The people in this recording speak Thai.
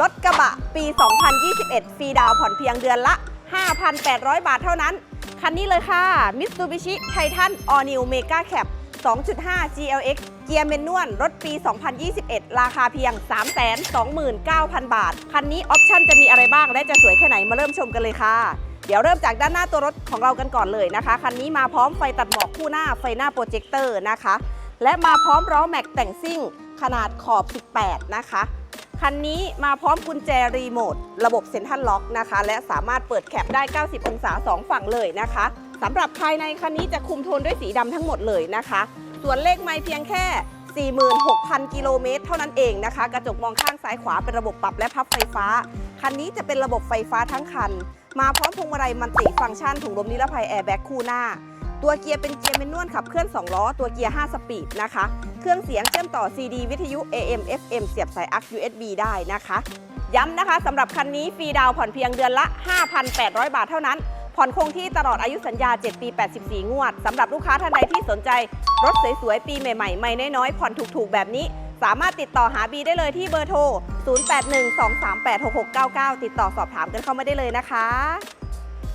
รถกระบะปี 2021 ฟรีดาวผ่อนเพียงเดือนละ 5,800 บาทเท่านั้น คันนี้เลยค่ะ Mitsubishi Titan All New Mega Cab 2.5 GLX เกียร์เมนนวลรถปี 2021 ราคาเพียง 329,000 บาท คันนี้ออปชั่นจะมีอะไรบ้างและจะสวยแค่ไหนมาเริ่มชมกันเลยค่ะ เดี๋ยวเริ่มจากด้านหน้าตัวรถของเรากันก่อนเลยนะคะ คันนี้มาพร้อมไฟตัดหมอกคู่หน้าไฟหน้าโปรเจคเตอร์นะคะ และมาพร้อมล้อแม็กแต่งซิ่งขนาดขอบ 18 นะคะ คันนี้มาพร้อมกุญแจรีโมทระบบเซ็นทรัลล็อกนะคะ และสามารถเปิดแคปได้ 90 องศา 2 ฝั่งเลยนะคะสำหรับภายในคันนี้จะคุมโทนด้วยสีดำทั้งหมดเลยนะคะ ส่วนเลขไม่เพียงแค่ 46,000 กิโลเมตรเท่านั้นเองนะคะ กระจกมองข้างซ้ายขวาเป็นระบบปรับและพับไฟฟ้า คันนี้จะเป็นระบบไฟฟ้าทั้งคัน มาพร้อมพวงมาลัยมันติฟังก์ชันถุงลมนิรภัยแอร์แบ็กคู่หน้าตัวเกียร์เป็นเกียร์เมนนวลขับเคลื่อน 2 ล้อ ตัวเกียร์ 5 สปีดนะคะ เครื่องเสียงเชื่อมต่อ CD วิทยุ AM FM เสียบสาย AUX USB ได้นะคะ ย้ำนะคะสำหรับคันนี้ฟรีดาวผ่อนเพียงเดือนละ 5,800 บาทเท่านั้น ผ่อนคงที่ตลอดอายุสัญญา 7 ปี 84 งวดสำหรับลูกค้าท่านใดที่สนใจ รถสวยๆ ปีใหม่ๆ ไม่น้อยๆ ผ่อนถูกๆ แบบนี้ สามารถติดต่อหาบีได้เลยที่เบอร์โทร 0812386699 ติดต่อสอบถามกันเข้ามาได้เลยนะคะ